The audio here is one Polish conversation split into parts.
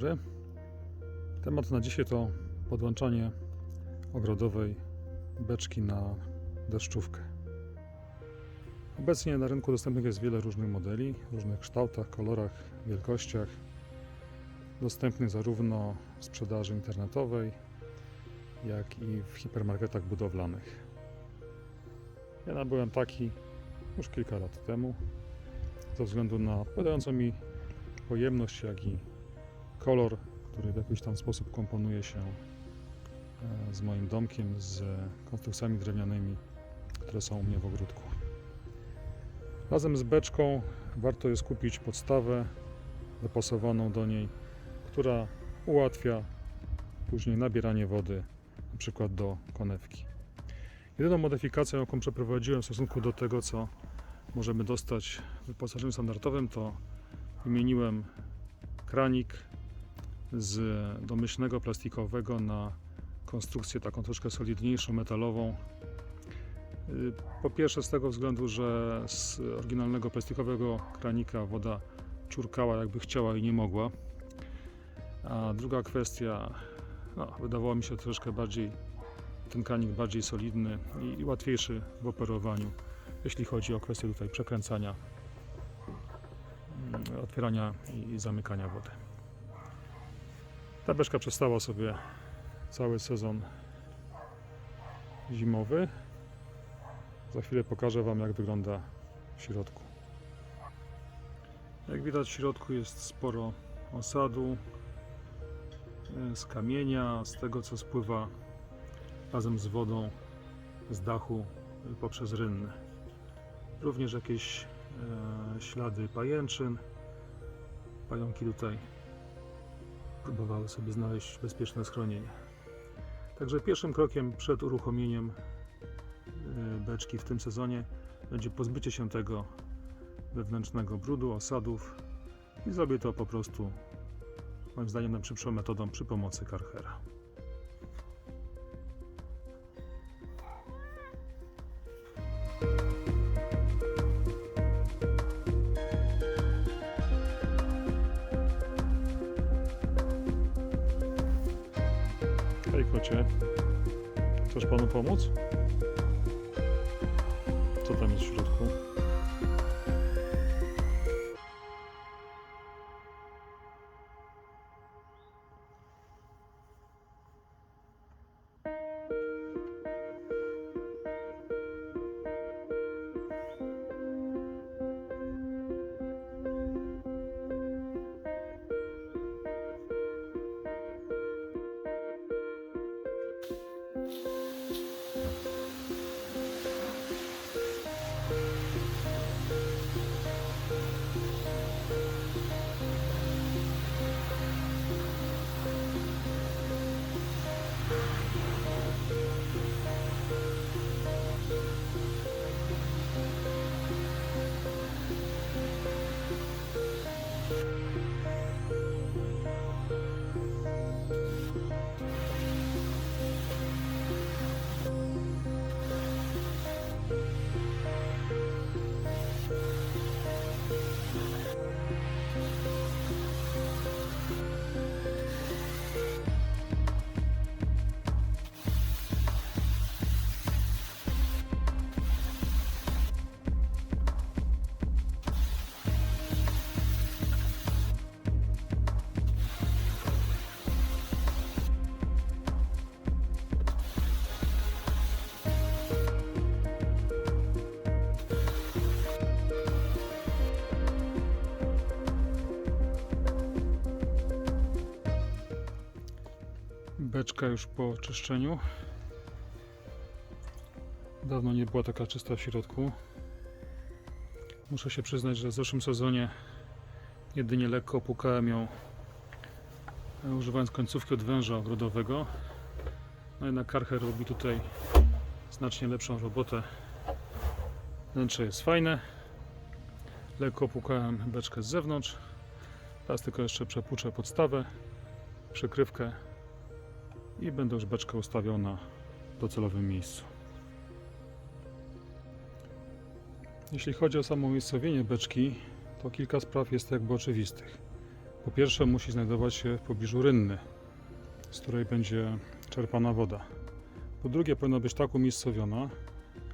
dobry. Temat na dzisiaj to podłączanie ogrodowej beczki na deszczówkę. Obecnie na rynku dostępnych jest wiele różnych modeli, różnych kształtach, kolorach, wielkościach. Dostępnych zarówno w sprzedaży internetowej, jak i w hipermarketach budowlanych. Ja nabyłem taki już kilka lat temu, ze względu na odpowiadającą mi pojemność, jak i kolor, który w jakiś tam sposób komponuje się e, z moim domkiem, z konstrukcjami drewnianymi, które są u mnie w ogródku. Razem z beczką warto jest kupić podstawę dopasowaną do niej, która ułatwia później nabieranie wody, na przykład do konewki. Jedyną modyfikacją, jaką przeprowadziłem w stosunku do tego, co możemy dostać w wyposażeniu standardowym, to wymieniłem kranik z domyślnego plastikowego na konstrukcję taką troszkę solidniejszą, metalową. Y, Po pierwsze z tego względu, że z oryginalnego plastikowego kranika woda ciurkała jakby chciała i nie mogła. A druga kwestia, no, wydawało mi się troszkę bardziej, ten kranik bardziej solidny i łatwiejszy w operowaniu, jeśli chodzi o kwestię tutaj przekręcania mm, otwierania i zamykania wody. Ta beczka przestała sobie cały sezon zimowy. Za chwilę pokażę Wam, jak wygląda w środku. Jak widać, w środku jest sporo osadu e, z kamienia, z tego co spływa razem z wodą z dachu e, poprzez rynny. Również jakieś e, ślady pajęczyn. Pająki tutaj próbowały sobie znaleźć bezpieczne schronienie. Także pierwszym krokiem przed uruchomieniem e, beczki w tym sezonie będzie pozbycie się tego wewnętrznego brudu, osadów i zrobię to po prostu moim zdaniem najszybszą metodą przy pomocy karchera. Pomóc? Co tam jest w środku? Beczka już po czyszczeniu. Dawno nie była taka czysta w środku. Muszę się przyznać, że w zeszłym sezonie jedynie lekko opłukałem ją e, używając końcówki od węża ogrodowego. No jednak Karcher robi tutaj znacznie lepszą robotę. Wnętrze jest fajne. Lekko opłukałem beczkę z zewnątrz. Teraz tylko jeszcze przepłuczę podstawę, przykrywkę i będę już beczkę ustawiał na docelowym miejscu. Jeśli chodzi o samo umiejscowienie beczki, to kilka spraw jest jakby oczywistych. Po pierwsze musi znajdować się w pobliżu rynny, z której będzie czerpana woda. Po drugie powinna być tak umiejscowiona,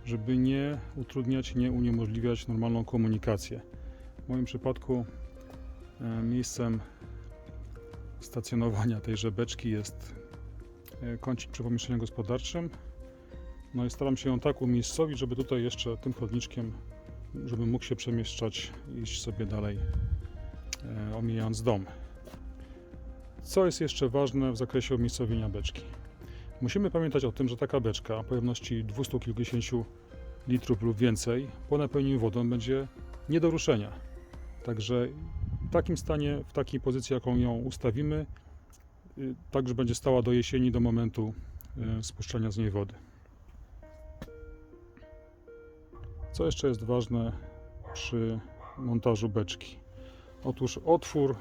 żeby nie utrudniać, nie uniemożliwiać normalną komunikację. W moim przypadku e, miejscem stacjonowania tejże beczki jest kącik przy pomieszczeniu gospodarczym. No i staram się ją tak umiejscowić, żeby tutaj jeszcze tym chodniczkiem, żeby mógł się przemieszczać iść sobie dalej, e, omijając dom. Co jest jeszcze ważne w zakresie umiejscowienia beczki? Musimy pamiętać o tym, że taka beczka pojemności 200 kilkudziesięciu litrów lub więcej po napełnieniu wodą będzie nie do ruszenia. Także w takim stanie, w takiej pozycji, jaką ją ustawimy, także będzie stała do jesieni, do momentu y, spuszczania z niej wody. Co jeszcze jest ważne przy montażu beczki? Otóż otwór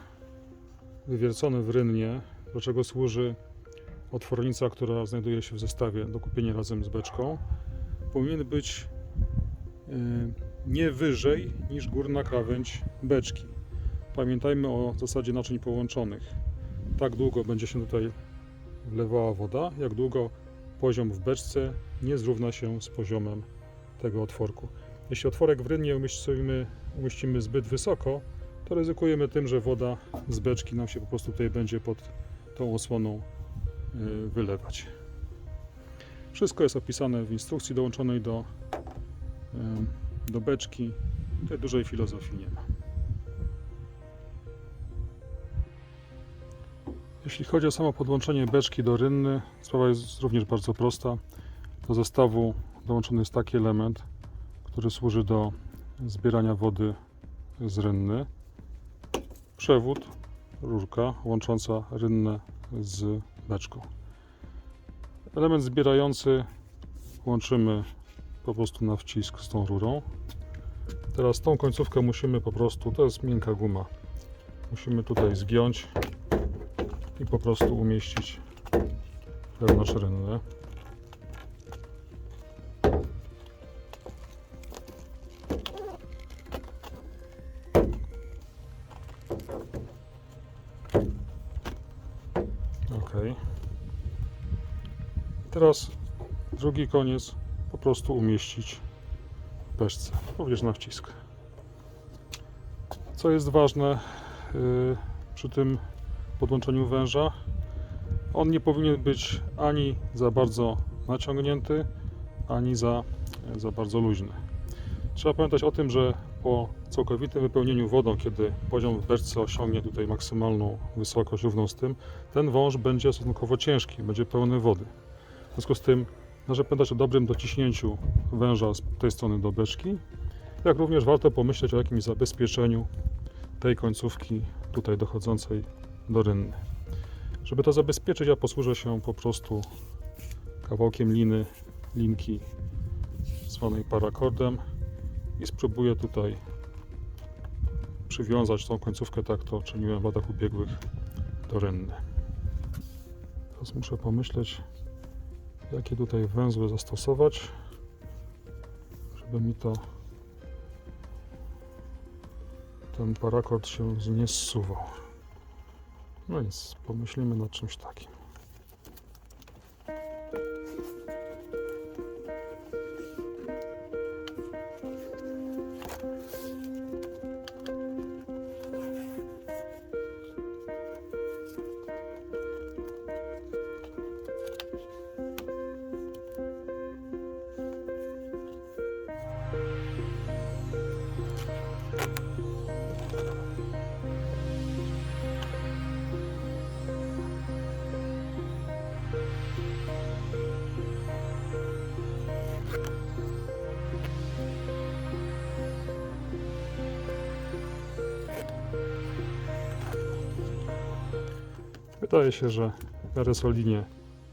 wywiercony w rynnie, do czego służy otwornica, która znajduje się w zestawie do kupienia razem z beczką, powinien być y, nie wyżej niż górna krawędź beczki. Pamiętajmy o zasadzie naczyń połączonych. Tak długo będzie się tutaj wlewała woda, jak długo poziom w beczce nie zrówna się z poziomem tego otworku. Jeśli otworek w rynnie umieścimy, umieścimy zbyt wysoko, to ryzykujemy tym, że woda z beczki nam się po prostu tutaj będzie pod tą osłoną y, wylewać. Wszystko jest opisane w instrukcji dołączonej do, y, do beczki. Tutaj dużej filozofii nie ma. Jeśli chodzi o samo podłączenie beczki do rynny, sprawa jest również bardzo prosta. Do zestawu dołączony jest taki element, który służy do zbierania wody z rynny. Przewód, rurka łącząca rynnę z beczką. Element zbierający łączymy po prostu na wcisk z tą rurą. Teraz tą końcówkę musimy po prostu, to jest miękka guma, musimy tutaj zgiąć i po prostu umieścić wewnątrz rynny. Ok. Teraz drugi koniec po prostu umieścić w beczce, również na wcisk. Co jest ważne yy, przy tym podłączeniu węża, on nie powinien być ani za bardzo naciągnięty, ani za, za bardzo luźny. Trzeba pamiętać o tym, że po całkowitym wypełnieniu wodą, kiedy poziom w beczce osiągnie tutaj maksymalną wysokość równą z tym, ten wąż będzie stosunkowo ciężki, będzie pełny wody. W związku z tym należy pamiętać o dobrym dociśnięciu węża z tej strony do beczki, jak również warto pomyśleć o jakimś zabezpieczeniu tej końcówki tutaj dochodzącej do rynny. Żeby to zabezpieczyć, ja posłużę się po prostu kawałkiem liny, linki zwanej parakordem i spróbuję tutaj przywiązać tą końcówkę, tak to czyniłem w latach ubiegłych, do rynny. Teraz muszę pomyśleć, jakie tutaj węzły zastosować, żeby mi to ten parakord się nie zsuwał. No nic, pomyślimy nad czymś takim. Wydaje się, że solidnie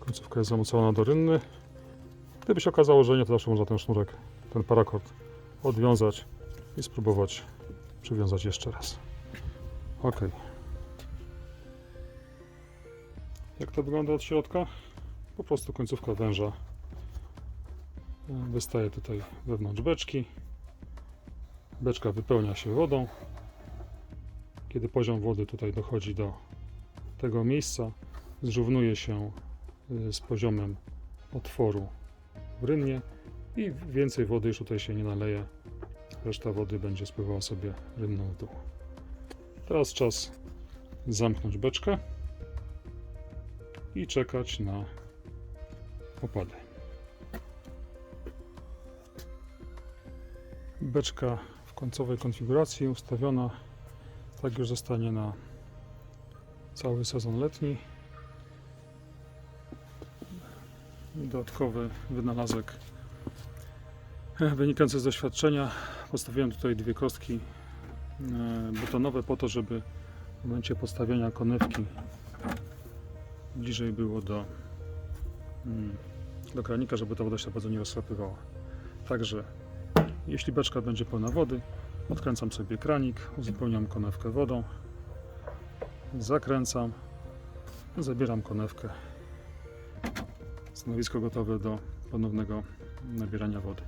końcówka jest zamocowana do rynny. Gdyby się okazało, że nie, to zawsze można ten sznurek, ten parakord odwiązać i spróbować przywiązać jeszcze raz. Ok. Jak to wygląda od środka? Po prostu końcówka węża e, wystaje tutaj wewnątrz beczki. Beczka wypełnia się wodą. kiedy poziom wody tutaj dochodzi do tego miejsca, zrównuje się y, z poziomem otworu w rynnie i więcej wody już tutaj się nie naleje. Reszta wody będzie spływała sobie rynną w dół. Teraz czas zamknąć beczkę i czekać na opady. Beczka w końcowej konfiguracji ustawiona tak już zostanie na cały sezon letni. Dodatkowy wynalazek wynikający z doświadczenia. Postawiłem tutaj dwie kostki e, betonowe po to, żeby w momencie postawienia konewki bliżej było do, mm, do kranika, żeby ta woda się bardzo nie rozsypywała. Także jeśli beczka będzie pełna wody, odkręcam sobie kranik, uzupełniam konewkę wodą, zakręcam, zabieram konewkę. Stanowisko gotowe do ponownego nabierania wody.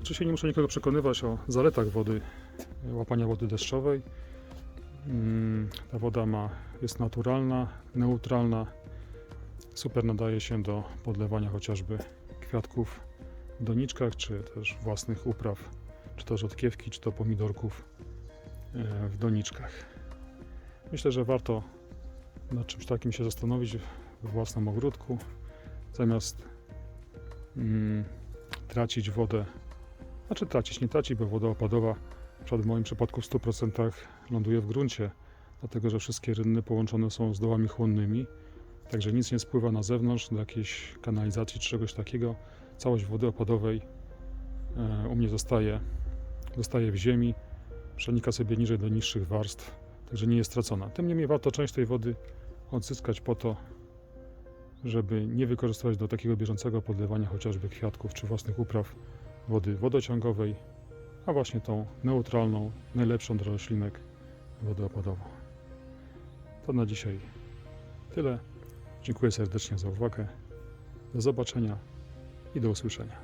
Oczywiście nie muszę nikogo przekonywać o zaletach wody, łapania wody deszczowej. Mm, Ta woda ma, jest naturalna, neutralna, super nadaje się do podlewania chociażby kwiatków w doniczkach, czy też własnych upraw, czy to rzodkiewki, czy to pomidorków e, w doniczkach. Myślę, że warto nad czymś takim się zastanowić we własnym ogródku, zamiast mm, tracić wodę, znaczy tracić, nie tracić, bo woda opadowa przykład w moim przypadku w 100% ląduje w gruncie, dlatego że wszystkie rynny połączone są z dołami chłonnymi, także nic nie spływa na zewnątrz do jakiejś kanalizacji czy czegoś takiego. Całość wody opadowej e, u mnie zostaje, zostaje w ziemi, przenika sobie niżej do niższych warstw, także nie jest stracona. Tym niemniej warto część tej wody odzyskać po to, żeby nie wykorzystywać do takiego bieżącego podlewania chociażby kwiatków czy własnych upraw wody wodociągowej, a właśnie tą neutralną, najlepszą dla roślinek wodę opadową. To na dzisiaj tyle. Dziękuję serdecznie za uwagę. Do zobaczenia i do usłyszenia.